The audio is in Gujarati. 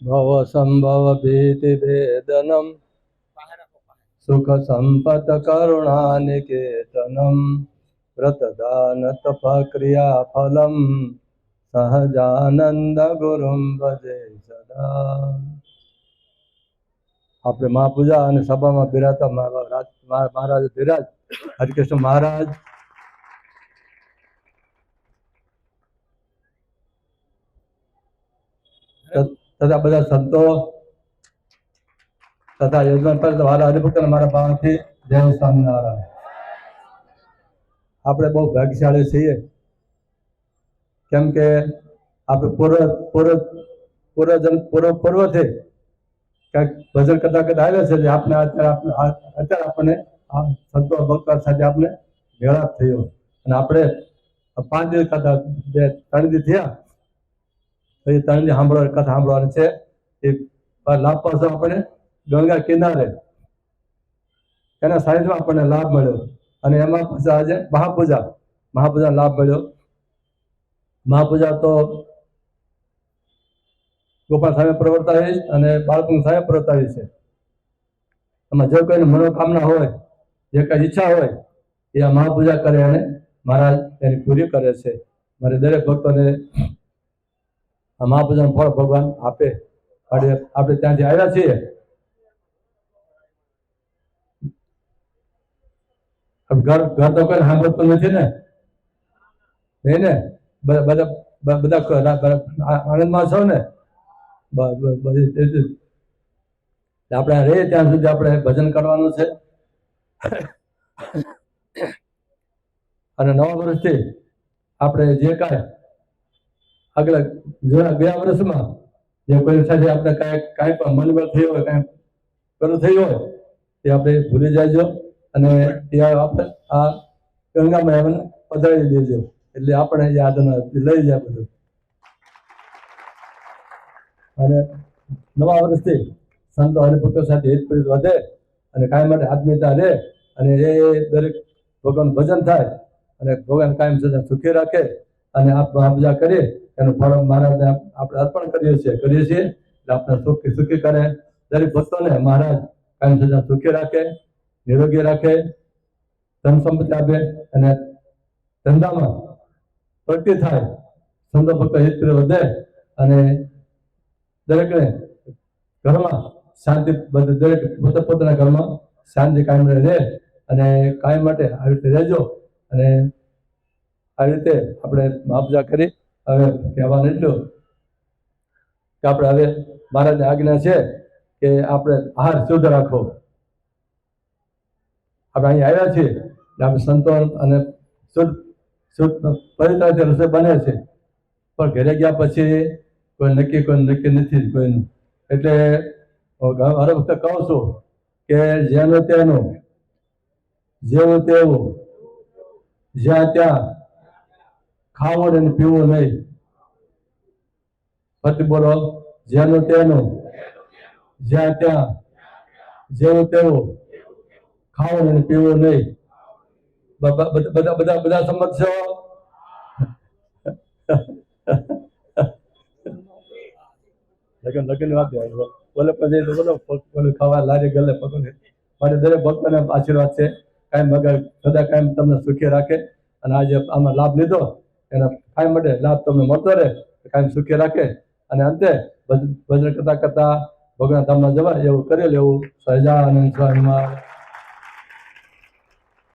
ભવ સંભવ ભીતિ ભેદનમ સુખ સંપત કરુણા નિકેતનમ વ્રતદાન તપ ક્રિયા ફલમ સહજાનંદ ગુરુ ભજે સદા આપણે મહાપૂજા અને સભામાં બિરાતા મહારાજ ધીરાજ હરિકૃષ્ણ મહારાજ તથા બધા સંતો તથા યજમાન પર મારા હરિભક્ત મારા ભાવથી જય સ્વામિનારાયણ. આપણે બહુ ભાગ્યશાળી છીએ. કેમ કે આપણે પૂર્વ પૂર્વ પૂર્વજન પૂર્વ પૂર્વથી કંઈક ભજન કરતા કરતા આવ્યા છે જે આપણે અત્યારે આપણે અત્યારે આપણને આ સંતો ભક્તો સાથે આપણે મેળાપ થયો. અને આપણે પાંચ દિવસ કરતા બે ત્રણ દિવસ થયા. તો તણલી દિવસ કથા સાંભળવાની છે. એ લાભ પાસે આપણે ગંગા કિનારે એના સાનિધ્યમાં આપણને લાભ મળ્યો. અને એમાં પછી આજે મહાપૂજા મહાપૂજા લાભ મળ્યો. મહાપૂજા તો ગોપાલ સામે પ્રવર્તાવી અને બાળકોની સામે પ્રવર્તાવી છે. એમાં જો કોઈને મનોકામના હોય, જે કઈ ઈચ્છા હોય, એ આ મહાપૂજા કરે અને મહારાજ એની પૂરી કરે છે. મારે દરેક ભક્તોને મહાપૂજાનું ફળ ભગવાન આપે. આપણે આપણે ત્યાંથી આવ્યા છીએ. ઘર ઘર તો કોઈ સાંભળતું નથી ને? નહીં ને? બધા બધા રા- રા- આનંદમાં છો ને? આપણે રહીએ ત્યાં સુધી આપણે ભજન કરવાનું છે. અને નવા વર્ષથી આપણે જે કાંઈ આગળ જૂના ગયા વર્ષમાં જે કોઈ સાથે આપણે કાંઈ કાંઈ પણ મનબળ થઈ હોય, કાંઈ પેલું થઈ હોય, તે આપણે ભૂલી જાયજો અને એ આપણે આ ગંગામાં એમને પધરાવી દેજો. એટલે આપણે યાદ લઈ જાય બધું. અને નવા વર્ષથી સંતો હરિભક્તો સાથે હિત પ્રીત વધે અને કાયમ માટે આત્મીયતા રહે અને એ દરેક ભગવાન ભજન થાય અને ભગવાન કાયમ સદા સુખી રાખે અને આ પૂજા કરીએ એનું ફળ મહારાજને આપણે અર્પણ કરીએ છીએ કરીએ છીએ. એટલે આપણે સુખી સુખી કરે. દરેક ભક્તોને મહારાજ કાયમ સજા સુખી રાખે, નિરોગી રાખે, ધન સંપત્તિ આપે અને ધંધામાં પ્રગતિ થાય. સંતો ભક્ત હિત વધે અને દરેકને ઘરમાં શાંતિ દરેક પોતે પોતાના ઘરમાં શાંતિ કાયમ રહે અને કાયમ માટે આવી રીતે રહેજો અને આવી રીતે આપણે માપજા કરી હવે કહેવાનું એટલું કે આપણે હવે મહારાજની આજ્ઞા છે કે આપણે આહાર શુદ્ધ રાખો આપણે અહીં આવ્યા છીએ આપણે સંતોષ અને શુદ્ધ શુદ્ધ પવિત્રથી રસોઈ બને છે. પણ ઘરે ગયા પછી કોઈ નક્કી કોઈ નક્કી નથી કોઈનું. એટલે હર વખતે કહું છું કે જેનું તેનું, જેવું તેવું, જ્યાં ત્યાં ખાવું ને પીવું નહીં. પછી બોલો, જેનું તેનું, જ્યાં ત્યાં, જેવું તેવું, ખાવો ને પીવું નહીં. બધા બધા બધા બધા સંમત છો? લગન લગન વાત બોલે પછી તો બોલો બોલે ખાવા, લારી ગલે પકડે મારે દરેક ભક્તોને આશીર્વાદ છે. કાયમ વગર સદા કાયમ તમને સુખી રાખે. અને આજે આમાં લાભ લીધો. એના કાયમ માટે લાભ તમને મળતો રહે કાયમ સુખી રાખે. અને અંતે ભજ- ભજન કરતા કરતા ભગવાન ધામમાં જવાય, એવું કરેલ એવું સહજાનંદ સ્વામી મહારાજ